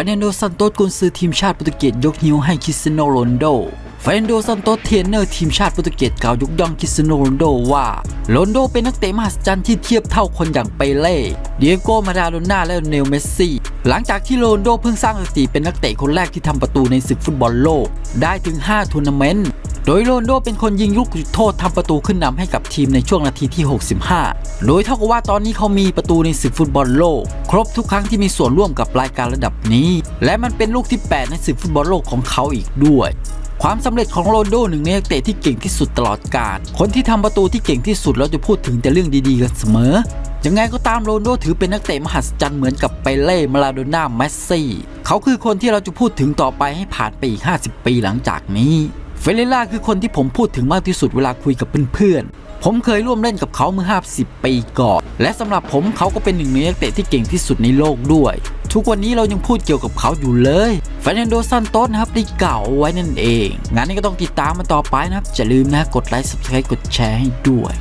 ฟร์นันโดซันโตสกุนซือทีมชาติโปรตุเกสยกนิ้วให้คริสเตียโนโรนลโดเฟรนโดซันโตสเทรนเนอร์ทีมชาติโปรตุเกสกล่าวยกย่องคริสเตียโนโรนลโดว่าโรนโดเป็นนักเตะมหัศจรรย์ที่เทียบเท่าคนอย่างเปเล่เดียโกมาราโดน่าและเนลเมสซี่ หลังจากที่โรนโดเพิ่งสร้างสถิติเป็นนักเตะคนแรกที่ทำประตูในศึกฟุตบอลโลก ได้ถึง 5 ทัวร์นาเมนต์ โดยโรนโดเป็นคนยิงลูกจุดโทษทำประตูขึ้นนำให้กับทีมในช่วงนาทีที่ 65 โดยเท่ากับว่าตอนนี้เขามีประตูในศึกฟุตบอลโลก ครบทุกครั้งที่มีส่วนร่วมกับรายการระดับนี้ และมันเป็นลูกที่ 8 ในศึกฟุตบอลโลกของเขาอีกด้วยความสำเร็จของโรนโดหนึ่งในนักเตะที่เก่งที่สุดตลอดกาล คนที่ทำประตูที่เก่งที่สุดเราจะพูดถึงแต่เรื่องดีๆกันเสมอ ยังไงก็ตามโรนโดถือเป็นนักเตะมหัศจรรย์เหมือนกับเปเล่มาลาโดน่าเมสซี่ เขาคือคนที่เราจะพูดถึงต่อไปให้ผ่านไปอีก 50 ปีหลังจากนี้ เฟเรล่าคือคนที่ผมพูดถึงมากที่สุดเวลาคุยกับเพื่อนๆ ผมเคยร่วมเล่นกับเขาเมื่อ 50 ปีก่อน และสำหรับผมเขาก็เป็นหนึ่งในนักเตะที่เก่งที่สุดในโลกด้วย ทุกวันนี้เรายังพูดเกี่ยวกับเขาอยู่เลยฟรนันโดซันโตสนะครับได้เก่าวเอาไว้นั่นเอง งานนี้ก็ต้องติดตามมาต่อไปนะครับอย่าลืมนะกดไลค์ subscribe กดแชร์ให้ด้วย